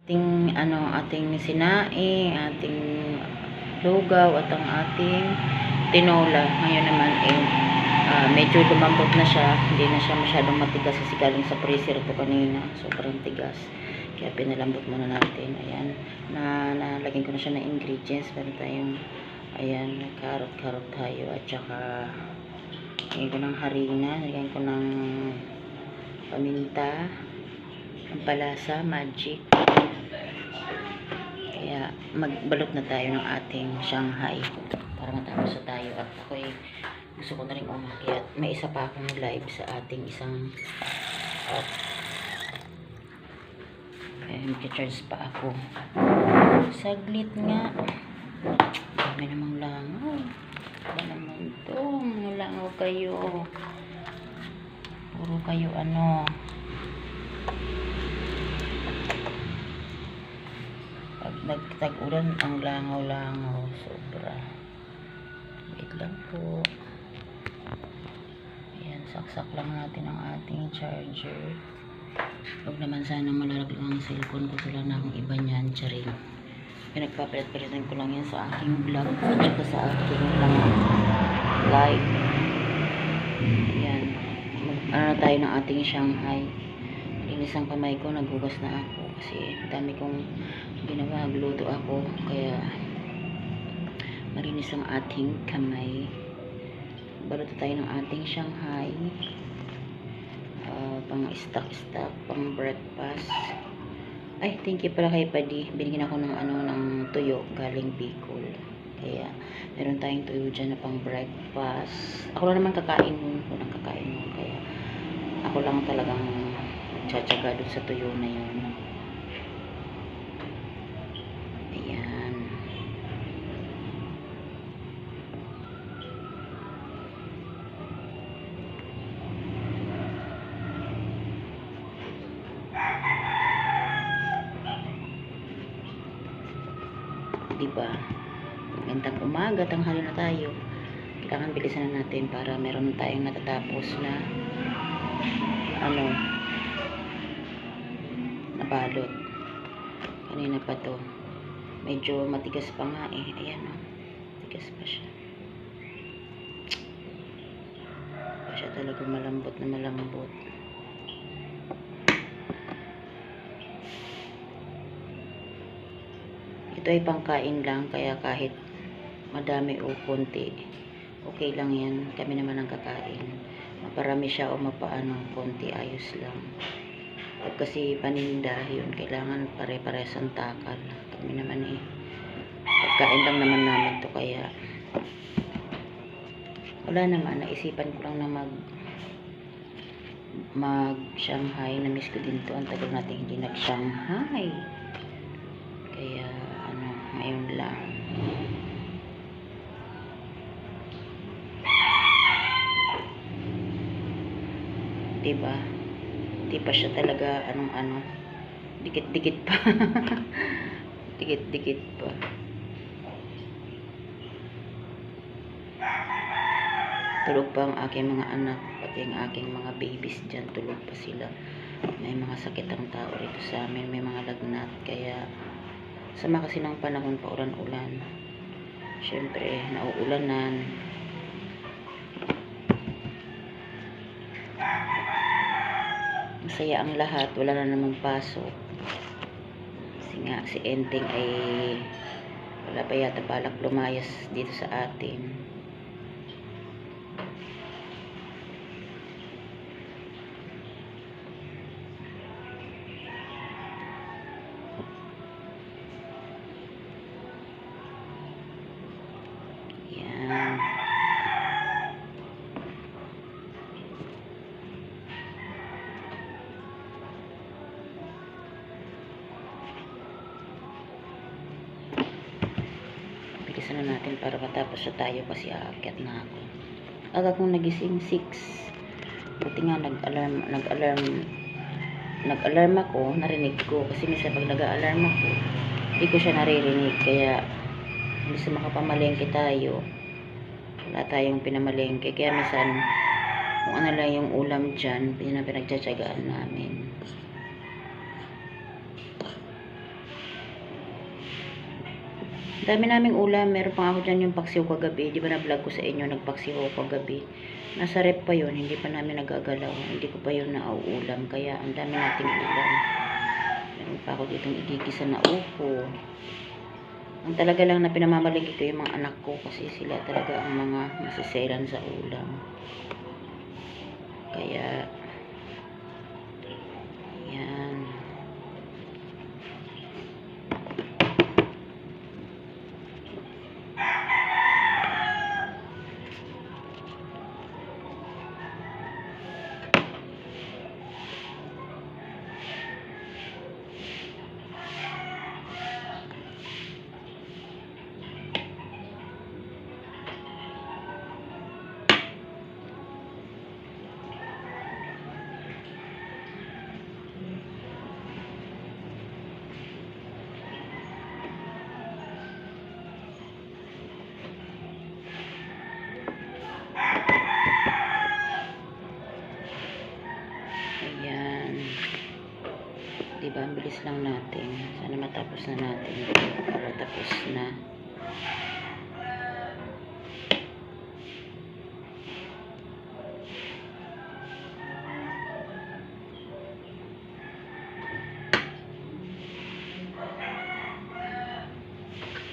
ating ano ating sinaing, ating lugaw at ang ating tinola. Ngayon naman eh ah, medyo lumambot na siya, hindi na siya masyadong matigas kasi galing sa freezer ko kanina. Sobrang tigas. Kaya pinalambot muna natin. Ayan, na nalagyan ko na siya ng ingredients. Meron tayong ayan, carrot-carrot tayo at saka lagyan ko ng harina, lagyan ko ng paminta, ang palasa, magic. Kaya magbalot na tayo ng ating Shanghai para matapos na tayo. At ako gusto ko na rin umakyat. May isa pa akong live sa ating isang uh, kaya mag-charge pa ako. Saglit nga. Dami namang langaw. Ba naman to? Mga langaw kayo. Puro kayo ano. Pag nagtag-ulan, ang langaw-langaw. Sobra. Wait lang po. Ayan, saksak lang natin ang ating charger. Huwag naman sana malalaglag ang cellphone ko. Na akong iba niyan. Charing. Pinagpapalit-palitan ko lang yan sa aking vlog at saka sa aking mga live. Ayan. Ano tayo ng ating Shanghai. Linis ang kamay ko. Naghugas na ako. Kasi dami kong ginawa. Nagluto ako. Kaya marinis ang ating kamay. Balot na tayo ng ating Shanghai. Ah, pang stock-stock, pang breakfast. Ay, thank you pala kay Padi. Binigyan ako ng ano ng tuyo galing Bicol. Kaya meron tayong tuyo dyan na pang breakfast. Ako lang naman kakain nun. Lang kakain nun. Kaya ako lang talagang tsatsaga dun sa tuyo na yun. Ayan. Diba? Magandang umaga, tanghali na tayo. Kailangan bilisan na natin para meron tayong natatapos na ano nabalot. Kanina pa to. Medyo matigas pa nga eh. Ayan o. Matigas pa siya. Pa siya talaga malambot na malambot. Ito ay pangkain lang kaya kahit madami o konti okay lang yan kami naman ang kakain maparami siya o mapaano konti ayos lang pag kasi paninda yun kailangan pare-pares ang takal. Kami naman eh pagkain lang naman namin to kaya wala naman. Naisipan ko lang na mag mag Shanghai na miss ko din to. Ang tagal natin hindi nag Shanghai kaya ano ngayon lang. Diba di pa siya talaga anong ano dikit dikit pa. Dikit dikit pa. Tulog pa ang aking mga anak pati ang aking mga babies dyan. Tulog pa sila. May mga sakit ang tao rito sa amin may mga lagnat. Kaya sama kasi ng panahon pa ulan-ulan syempre nauulanan masaya ang lahat. Wala na namang pasok kasi nga si Enteng ay wala pa yata balak lumayas dito sa atin bilisan na natin para matapos na tayo kasi aakyat na ako. Aga kong nagising 6 buti nga nag-alarm nag-alarm nag-alarm ako narinig ko. Kasi minsan pag nag-alarm ako hindi ko siya naririnig. Kaya hindi sa makapamalengke tayo. Wala tayong pinamalengke. Kaya minsan kung ano lang yung ulam dyan, yun ang pinagtsatsagaan namin. Dami naming ulam. Meron pa ako dyan yung paksiw kagabi. Di ba na-vlog ko sa inyo, nagpaksiw kagabi. Nasa rep pa yun, hindi pa namin nagagalaw. Hindi ko pa yun nauulam. Kaya ang dami nating ulam. Meron pa ako ditong igigisa na upo. Ang talaga lang na pinamamalagi ko yung mga anak ko kasi sila talaga ang mga masiselan sa ulam. Kaya, Matapos na natin. Para tapos na.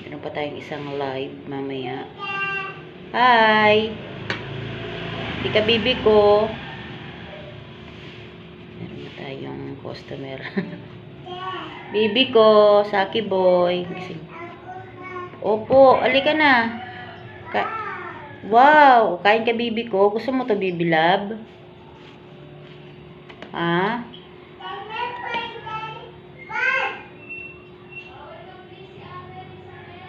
Meron pa tayong isang live mamaya. Hi! Di bibi ko. Meron na tayong customer. Bibi ko, Saki boy. Gising. Opo, alika na. Ka wow, kain ka bibi ko. Gusto mo to bibi love? Ha?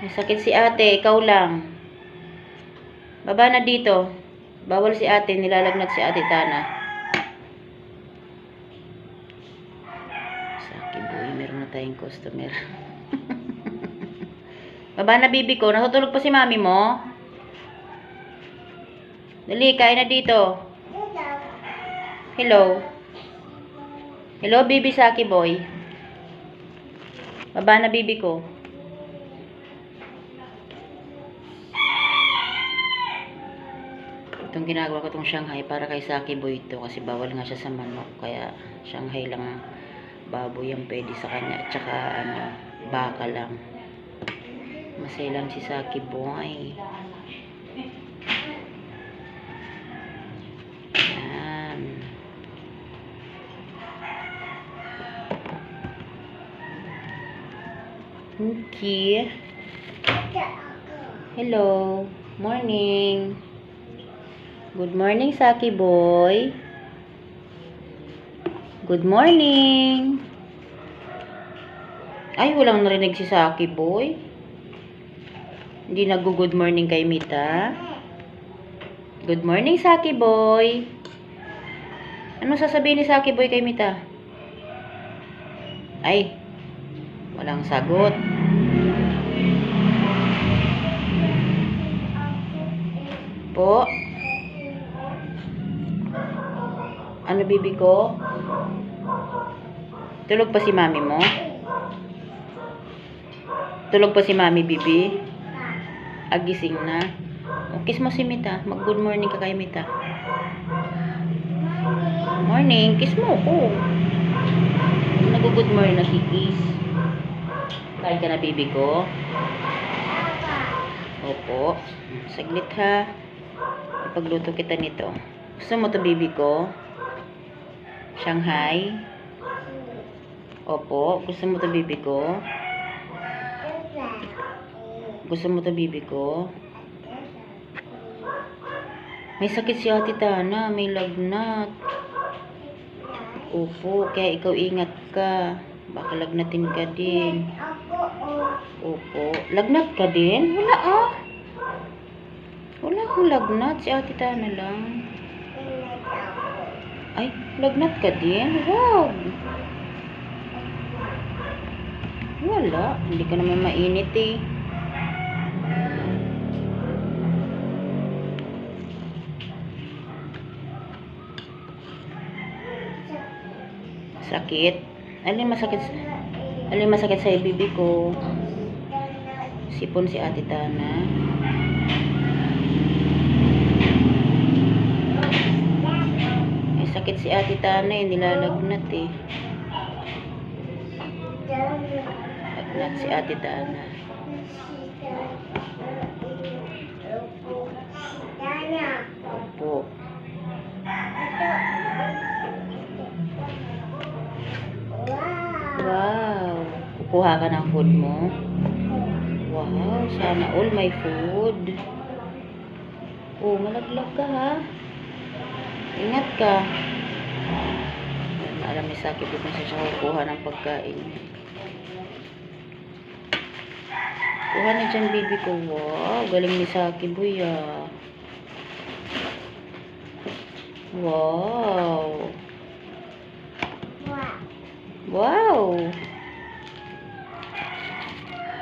May sakit si ate, ikaw lang. Baba na dito. Bawal si ate, nilalagnat si ate Tana. Saki boy, meron na tayong customer. Baba na bibi ko, natutulog pa si mami mo. Dali, kain na dito. Hello. Hello, bibi Saki boy. Baba na bibi ko. Itong ginagawa ko itong Shanghai para kay Saki Boy ito kasi bawal nga siya sa manok kaya Shanghai lang ang baboy ang pwede sa kanya at saka ano, baka lang. Maselan si Saki Boy. Yan. Okay. Hello. Morning. Good morning, Saki boy. Good morning. Ay, walang narinig si Saki boy. Hindi nag-good morning kay Mita. Good morning, Saki boy. Ano sasabihin ni Saki boy kay Mita? Ay, walang sagot. Po. Ano bibi ko? Tulog pa si mami mo? Tulog pa si mami bibi? Agising na. O, kiss mo si Mita. Mag good morning ka kay Mita. Morning. Kiss mo ko. Nag-good morning na kikis. Kain ka na bibi ko? Opo. Saglit ha. Ipagluto kita nito. Gusto mo to bibi ko? Shanghai? Opo. Gusto mo to bibi ko? Gusto mo to bibi ko? May sakit si Ate Tana. May lagnat. Opo. Kaya ikaw ingat ka. Baka lagnatin ka din. Opo. Lagnat ka din? Wala ah. Wala akong lagnat. Si Ate Tana lang. Ay, lagnat ka din? Wag. Wala. Hindi ka naman mainit eh. Sakit. Alin masakit? sa- Alin masakit sa bibi ko? Sipon si Ate Tana. May sakit si Ate Tana eh, nilalagnat eh. Lagnat si Ate Tana. Opo. Wow. Kukuha ka ng food mo? Wow, sana all my food. Oh, malaglag ka ha. Ingat ka. Alam ni Saki dito na siya kukuha ng pagkain. Kuha na dyan, baby ko. Wow, galing ni Saki, boy ah. Wow. Wow.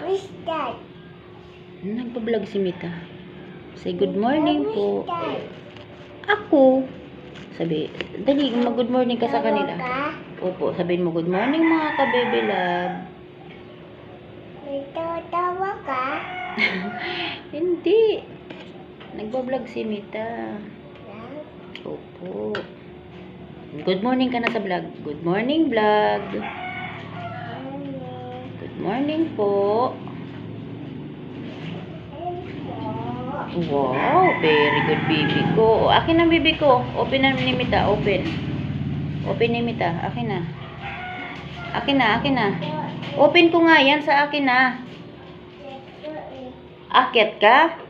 Who's that? Nagpa-vlog si Mita. Say good morning po. Ako. Sabi, dali, mag-good morning ka sa kanila. Ka? Opo, sabihin mo, good morning mga ka-baby love. Hindi. Nagpa-vlog si Mita. Opo. Good morning ka na sa vlog. Good morning vlog. Good morning po. Wow, very good baby ko. Akin ang baby ko. Open na ni Mita, open. Open ni Mita, akin na. Akin na, akin na. Open ko nga yan sa akin na. Akit ka?